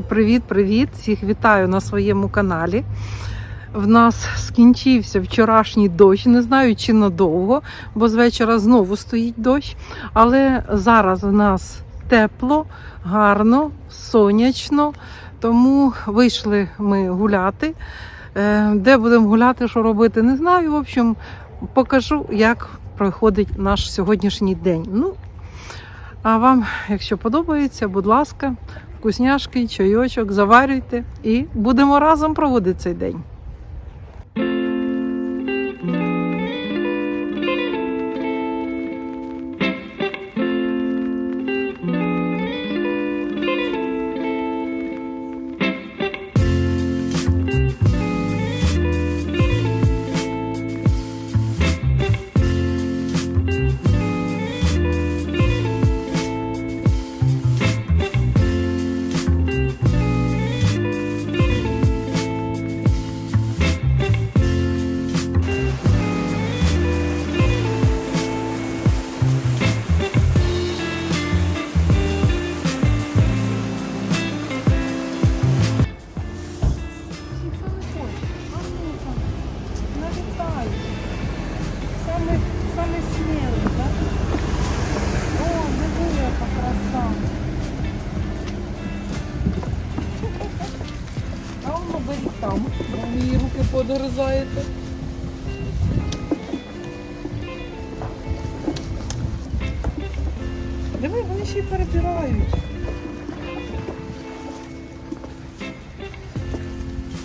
Привіт-привіт! Всіх вітаю на своєму каналі. В нас скінчився вчорашній дощ, не знаю чи надовго, бо з вечора знову стоїть дощ. Але зараз в нас тепло, гарно, сонячно. Тому вийшли ми гуляти. Е, Де будемо гуляти, що робити, не знаю. В общем, покажу, як проходить наш сьогоднішній день. Ну, а вам, якщо подобається, будь ласка, вкусняшки, чайочок, заварюйте і будемо разом проводити цей день. Руки. Диви, вони ще й перебирають.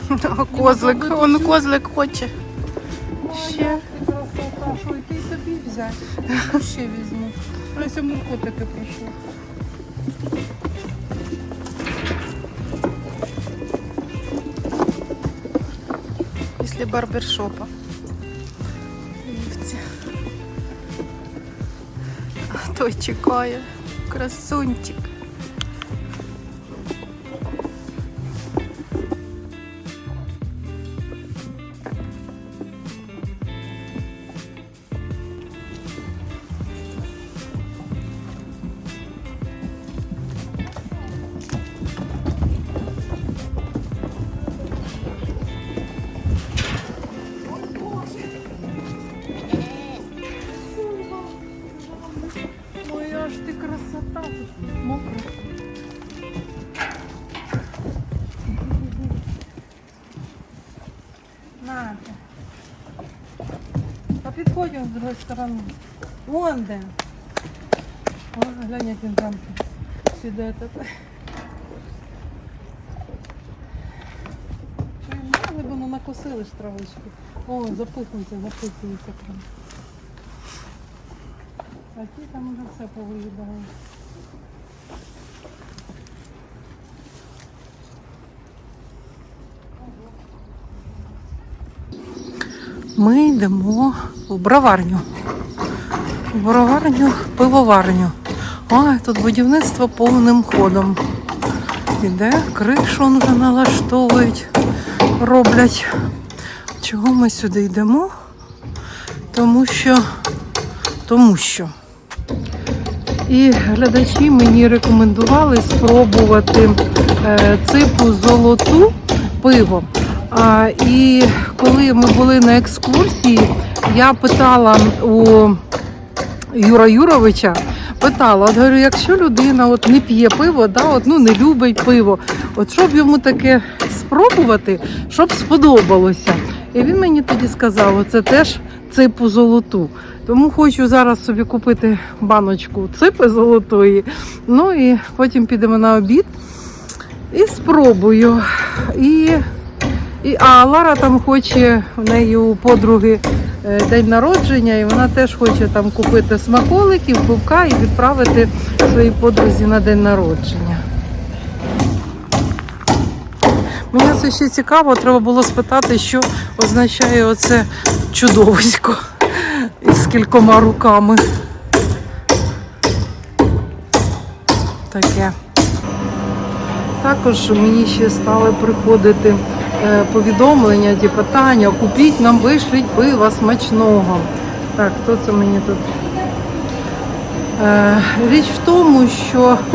Козлик, он козлик хоче. Ой, Ще. красота, що і ти й тобі взяти. Ще візьму. Ось Мурко таке прийшло. Після барбершопа. Вівці. А той чекає. Красунчик. Нате. А підходимо з другої сторони. Вон де. О, глянь, як він там сідає такой. Могли б ну, накосили ж. О, запихується, запихується прям. А ті там уже все повиїдали. Ми йдемо в броварню. В броварню, пивоварню. Ой, тут будівництво повним ходом. Іде, кришу вже налаштовують, роблять. Чого ми сюди йдемо? Тому що, тому що. І глядачі мені рекомендували спробувати е, ципу золоту пиво. І коли ми були на екскурсії, я питала у Юра Юровича, питала, от говорю, якщо людина от не п'є пиво, да, от, ну, не любить пиво, от щоб йому таке спробувати, щоб сподобалося. І він мені тоді сказав, це теж ципу золоту. Тому хочу зараз собі купити баночку ципи золотої. Ну і потім підемо на обід і спробую. І, і, а Лара там хоче в неї у подруги е, день народження, і вона теж хоче там купити смаколиків, пивка і відправити своїй подрузі на день народження. Мені це ще цікаво, треба було спитати, що означає оце чудовисько із кількома руками. Таке. Також мені ще стали приходити повідомлення, ті питання, купіть нам вишліть пива смачного. Так, хто це мені тут? Е, річ в тому, що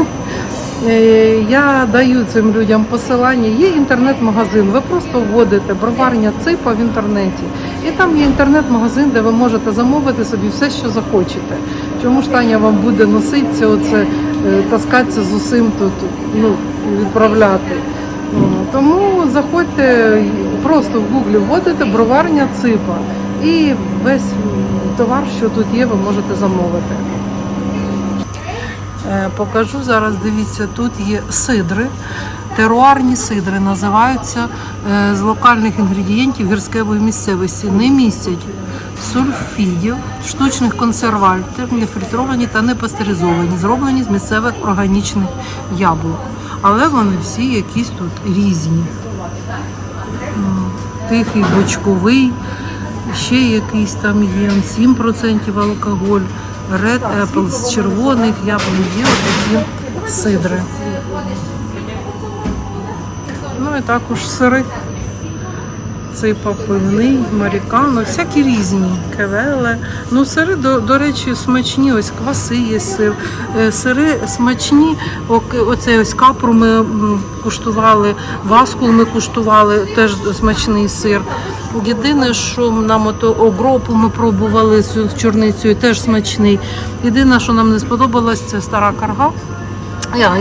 Е, Я даю цим людям посилання. Є інтернет-магазин. Ви просто вводите броварня ципа в інтернеті. І там є інтернет-магазин, де ви можете замовити собі все, що захочете. Чому ж Таня вам буде носитися, оце, е, таскатися з усім тут, ну, відправляти. Заходьте просто в гуглі, вводите броварня ципа. І весь товар, що тут є, ви можете замовити. Е, Покажу зараз, дивіться, тут є сидри. Теруарні сидри називаються е, з локальних інгредієнтів гірськевої місцевості. Не містять сульфідів, штучних консервантів, не фільтровані та не пастеризовані, зроблені з місцевих органічних яблук. Але вони всі якісь тут різні. Тихий бочковий, ще якийсь там є 7% алкоголь, Red Apple з червоних яблунь є такі сидри. Ну і також сири. Ципа пивний, марікано, всякі різні кевеле. Ну, сири, до, до речі, смачні, ось кваси є сир. Е, Сири смачні, оцей ось капру ми куштували, васкул ми куштували, теж смачний сир. Єдине, що нам ото огропу ми пробували з чорницею, теж смачний. Єдине, що нам не сподобалось, це стара карга.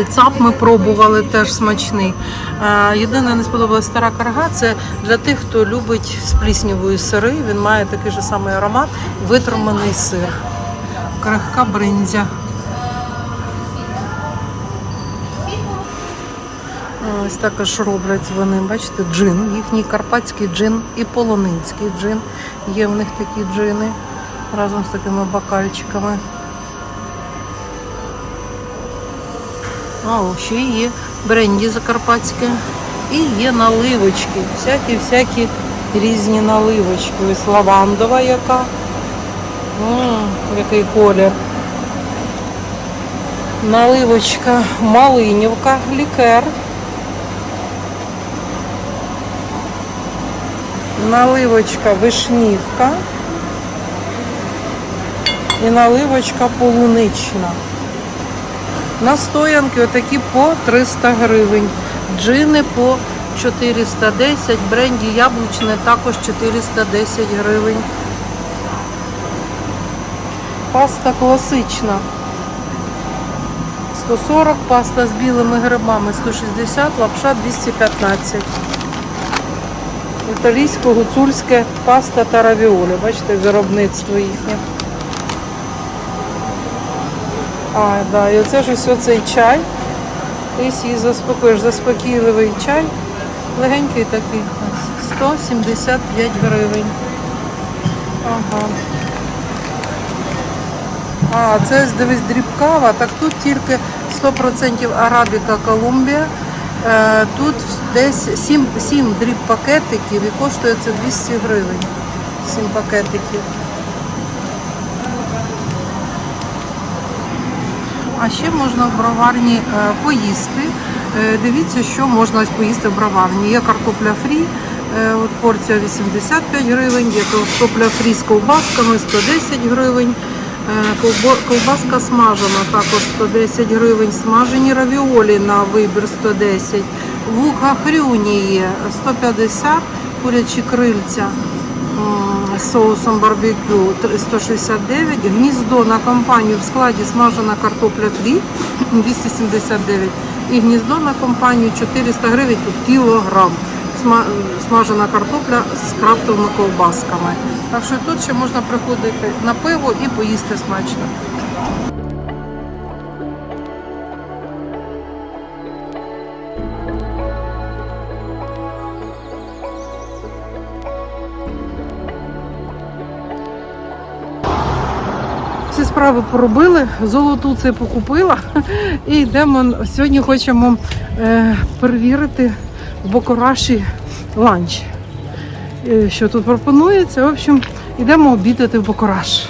Цап ми пробували теж смачний. Е, Єдине, не сподобалась стара карга. Це для тих, хто любить з пліснявої сири. Він має такий же самий аромат, витриманий сир. Крихка бриндзя. Ось також роблять вони, бачите, джин, їхній карпатський джин і полонинський джин. Є в них такі джини разом з такими бокальчиками. А, о, ще є бренді закарпатське. І є наливочки. Всякі-всякі різні наливочки. Ось лавандова яка. М, який колір. Наливочка малинівка, лікер. Наливочка вишнівка. І наливочка полунична. Настоянки отакі по 300 гривень. Джини по 410, бренді яблучне також 410 гривень. Паста класична. 140, паста з білими грибами 160, лапша 215. Італійсько-гуцульське паста та равіолі. Бачите, виробництво їхнє. А, да, і оце ж ось оцей чай. Ти її заспокоїш, заспокійливий чай. Легенький такий. 175 гривень. Ага. А, це ось дивись дрібкава, так тут тільки 100% арабіка Колумбія. Е, тут десь 7, 7 дріб пакетиків і коштує це 200 гривень. 7 пакетиків. А ще можна в броварні е, поїсти. Е, Дивіться, що можна поїсти в броварні. Є картопля фрі, е, от порція 85 гривень, є картопля фрі з ковбасками 110 гривень. Ковбаска смажена також 110 гривень. Смажені равіолі на вибір 110. Вуха хрюні є 150, курячі крильця соусом барбекю 169, гніздо на компанію в складі смажена картопля фрі 279 і гніздо на компанію 400 гривень у кілограм. Сма- Смажена картопля з крафтовими ковбасками. Так що тут ще можна приходити на пиво і поїсти смачно. Справи поробили, золоту це покупила. І йдемо сьогодні хочемо е, перевірити в Бокораші ланч. Е, Що тут пропонується? В общем, йдемо обідати в Бокораш.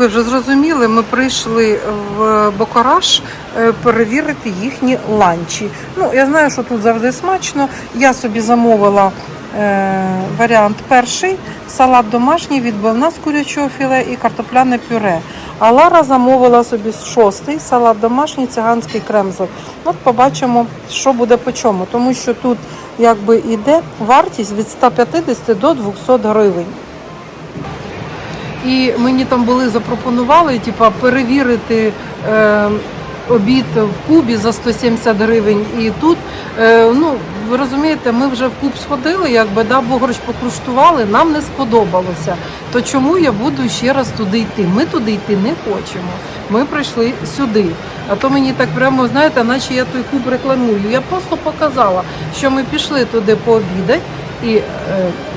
Ви вже зрозуміли, ми прийшли в Бокораж е, перевірити їхні ланчі. Ну, я знаю, що тут завжди смачно. Я собі замовила е, варіант перший: салат домашній, відбивна з курячого філе і картопляне пюре. А Лара замовила собі шостий салат домашній, циганський кремзл. От побачимо, що буде по чому, тому що тут якби іде вартість від 150 до 200 гривень. І мені там були запропонували, типа, перевірити е, обід в Кубі за 170 гривень. І тут, е, ну, ви розумієте, ми вже в Куб сходили, якби да, Богорч покуштували, нам не сподобалося. То чому я буду ще раз туди йти? Ми туди йти не хочемо. Ми прийшли сюди. А то мені так прямо, знаєте, наче я той куб рекламую. Я просто показала, що ми пішли туди пообідати, і е,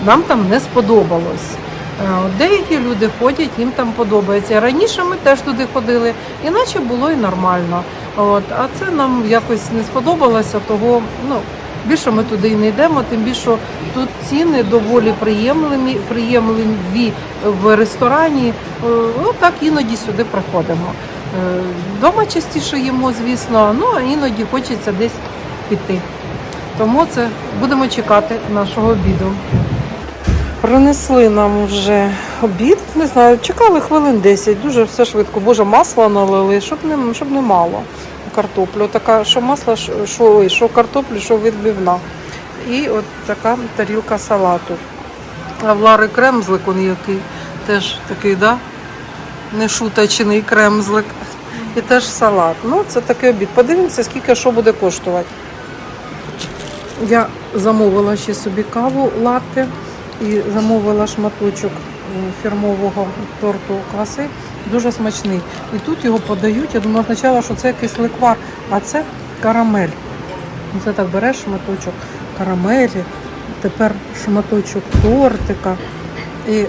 нам там не сподобалось. Е, Деякі люди ходять, їм там подобається. Раніше ми теж туди ходили, іначе було і нормально. От, а це нам якось не сподобалося, того ну, більше ми туди і не йдемо, тим більше тут ціни доволі приємливі, приємливі в ресторані. Ну так іноді сюди приходимо. Е, Дома частіше їмо, звісно, ну а іноді хочеться десь піти. Тому це будемо чекати нашого обіду. Принесли нам вже обід. Не знаю, чекали хвилин 10, дуже все швидко. Боже, масло налили, щоб не, щоб не мало картоплю. Така, що масло, що, що, картоплю, що відбивна. І от така тарілка салату. А в Лари кремзлик, он який теж такий, да? Нешуточний кремзлик. І теж салат. Ну, це такий обід. Подивимося, скільки що буде коштувати. Я замовила ще собі каву латте і замовила шматочок е, фірмового торту кваси. Дуже смачний. І тут його подають. Я думала спочатку, що це якийсь ликвар, а це карамель. Ну, Це так береш шматочок карамелі, тепер шматочок тортика. І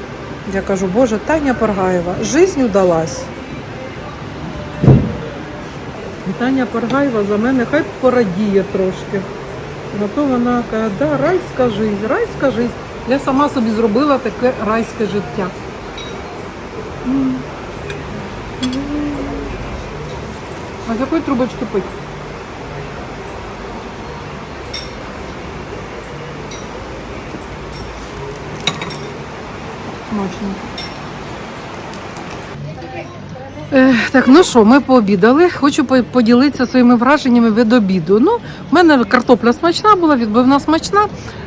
я кажу, Боже, Таня Паргаєва, жизнь удалась. Таня Паргаєва за мене хай порадіє трошки. На то вона каже, да, райська жизнь, райська жизнь. Я сама собі зробила таке райське життя. А з якої трубочки пить? Смачно. Е, Так, ну що, ми пообідали. Хочу по- поділитися своїми враженнями від обіду. Ну, в мене картопля смачна була, відбивна смачна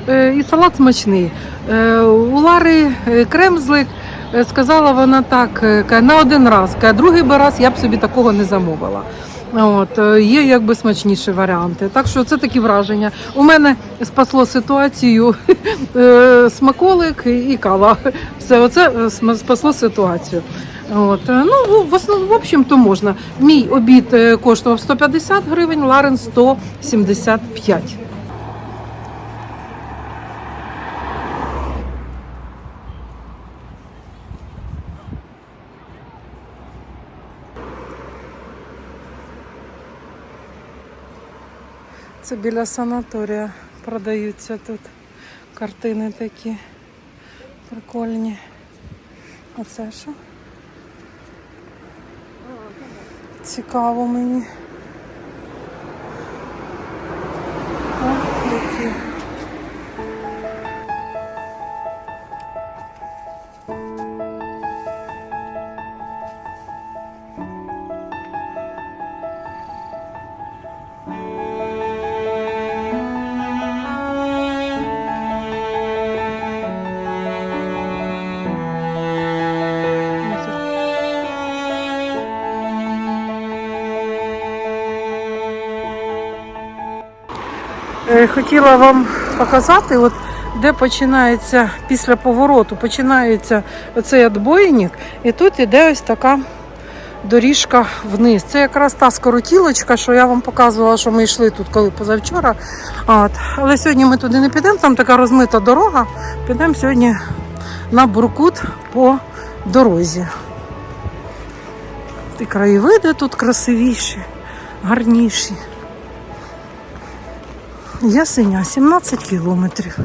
е, і салат смачний. Е, У Лари кремзлик сказала вона так, на один раз, другий би раз я б собі такого не замовила. От, є якби смачніші варіанти. Так що це такі враження. У мене спасло ситуацію смаколик і кава. Все, оце спасло ситуацію. От, е, ну, в, основному, в общем-то, можна. Мій обід е, коштував 150 гривень, Ларин 175. Це біля санаторія продаються тут картини такі прикольні. А це що? Цікаво мені. Хотіла вам показати, от де починається після повороту, починається оцей отбойник, і тут іде ось така доріжка вниз. Це якраз та скоротілочка, що я вам показувала, що ми йшли тут коли позавчора. От. Але сьогодні ми туди не підемо, там така розмита дорога. Підемо сьогодні на Буркут по дорозі. І краєвиди тут красивіші, гарніші. Ясеня 17 кілометрів.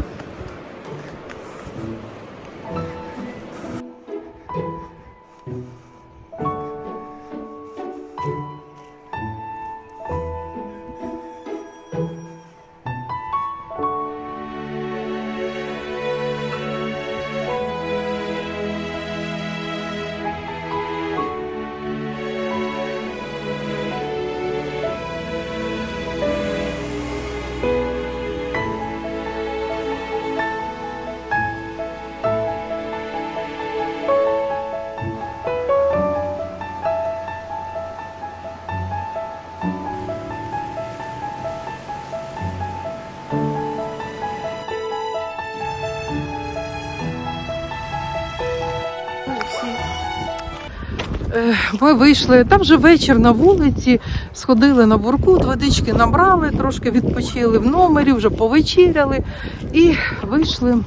Ми вийшли, там вже вечір на вулиці, сходили на буркут, водички набрали, трошки відпочили в номері, вже повечеряли і вийшли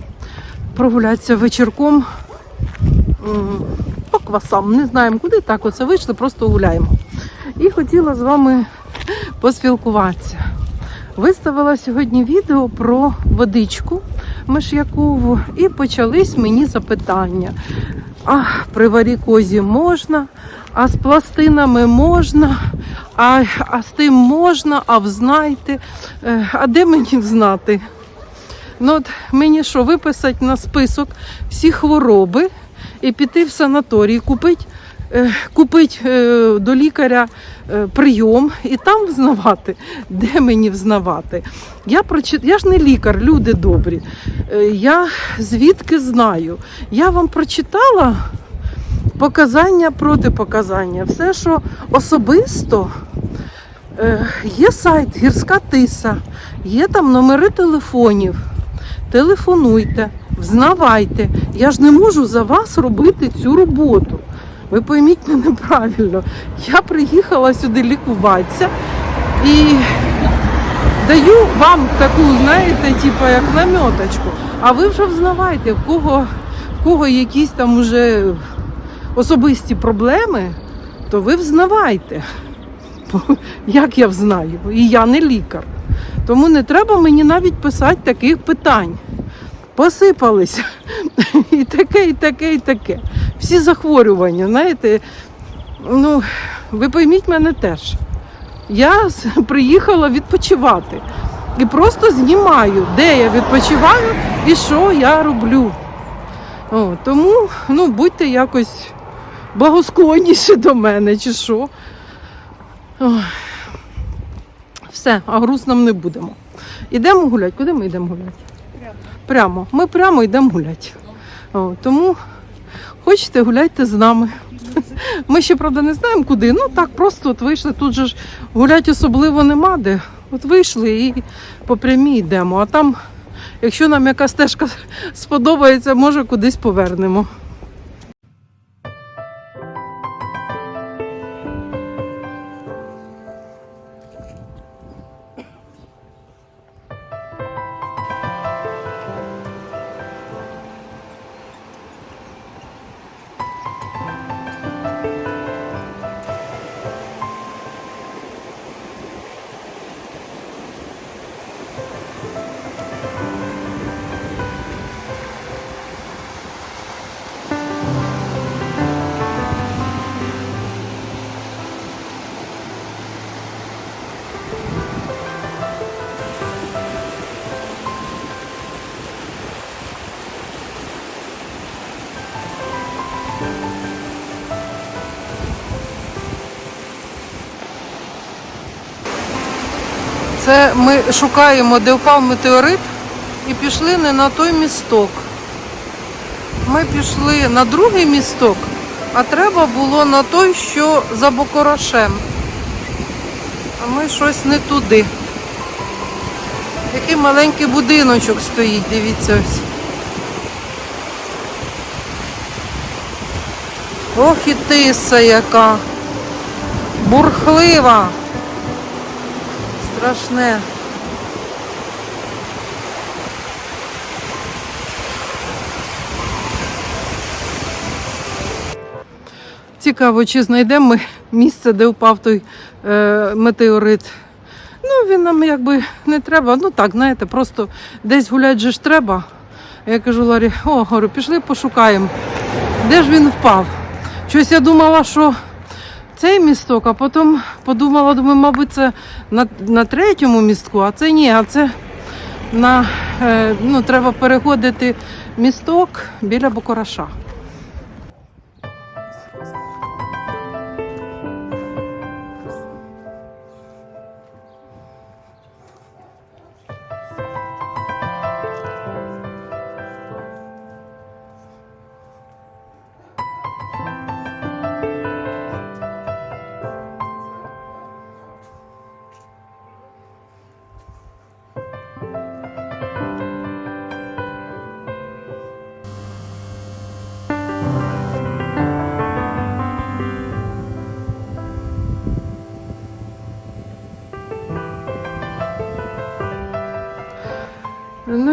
прогулятися вечірком по квасам. Не знаємо куди, так оце вийшли, просто гуляємо. І хотіла з вами поспілкуватися. Виставила сьогодні відео про водичку Миш'якову і почались мені запитання. А при варікозі можна, а з пластинами можна, а, а з тим можна, а взнайте. Е, А де мені знати? Ну, от мені що, виписати на список всі хвороби і піти в санаторій, купити е, купить, е, до лікаря е, прийом і там взнавати, де мені взнавати. Я, прочит... я ж не лікар, люди добрі. Я звідки знаю? Я вам прочитала показання, протипоказання. Все, що особисто. Є сайт Гірська Тиса, є там номери телефонів. Телефонуйте, взнавайте. Я ж не можу за вас робити цю роботу. Ви пойміть мене правильно. Я приїхала сюди лікуватися і даю вам таку, знаєте, типу, як наміточку. А ви вже взнавайте, в кого, в кого якісь там уже особисті проблеми, то ви взнавайте. Як я взнаю? І я не лікар. Тому не треба мені навіть писати таких питань. Посипалися. І таке, і таке, і таке. Всі захворювання, знаєте, ну, ви пойміть мене теж. Я приїхала відпочивати і просто знімаю, де я відпочиваю і що я роблю. О, тому ну, будьте якось благосклонніші до мене, чи що. Ой. Все, а груз нам не будемо. Ідемо гуляти. Куди ми йдемо гуляти? Прямо. Ми прямо йдемо гуляти. О, тому хочете, гуляйте з нами. Ми ще, правда, не знаємо куди. Ну так, просто от вийшли. Тут же ж гуляти особливо нема де. От вийшли і по прямій йдемо. А там, якщо нам якась стежка сподобається, може кудись повернемо. Це ми шукаємо, де впав метеорит, і пішли не на той місток. Ми пішли на другий місток, а треба було на той, що за Бокорошем. А ми щось не туди. Який маленький будиночок стоїть, дивіться ось. Ох і тиса яка. Бурхлива. Страшне. Цікаво, чи знайдемо ми місце, де впав той е, метеорит. Ну, він нам якби не треба. Ну так, знаєте, просто десь гуляти же ж треба. Я кажу Ларі, о, говорю, пішли пошукаємо. Де ж він впав? Щось я думала, що цей місток, а потім подумала, думаю, мабуть, це на, на третьому містку, а це ні, а це на, е, ну, треба переходити місток біля Бокораша.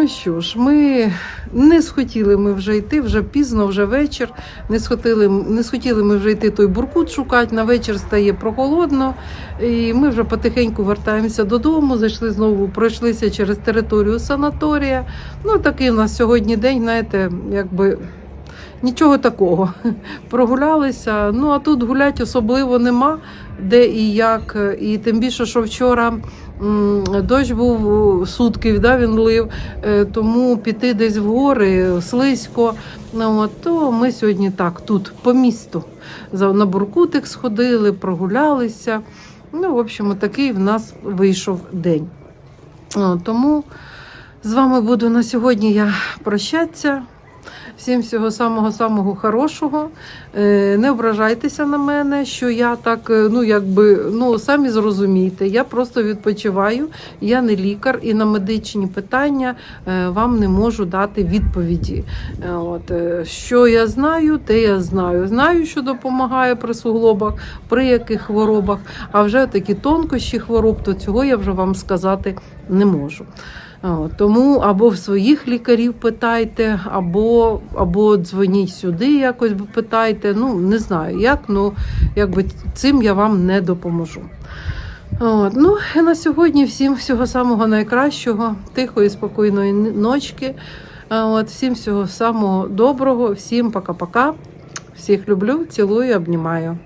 Що ж, ми не схотіли ми вже йти, вже пізно, вже вечір. Не схотіли, не схотіли ми вже йти той буркут шукати. На вечір стає прохолодно. І ми вже потихеньку вертаємося додому. Зайшли знову, пройшлися через територію санаторія. Ну, такий у нас сьогодні день, знаєте, якби. Нічого такого. Прогулялися. Ну а тут гулять особливо нема де і як. І тим більше, що вчора дощ був сутки, да, він лив, е, тому піти десь в гори слизько. Ну, от, то ми сьогодні так, тут, по місту. На Буркутик сходили, прогулялися. Ну, в общем, такий в нас вийшов день. Тому з вами буду на сьогодні я прощатися. Всім всього самого самого хорошого. Е, Не ображайтеся на мене, що я так, е, ну якби, ну самі зрозумійте, я просто відпочиваю, я не лікар і на медичні питання е, вам не можу дати відповіді. От, що я знаю, те я знаю. Знаю, що допомагає при суглобах, при яких хворобах, а вже такі тонкощі хвороб, то цього я вже вам сказати не можу. Тому або в своїх лікарів питайте, або, або дзвоніть сюди, якось питайте. Ну, не знаю як, ну якби цим я вам не допоможу. От, ну, і на сьогодні всім всього самого найкращого, тихої, спокійної ночки. От, всім всього самого доброго, всім пока-пока. Всіх люблю, цілую, обнімаю.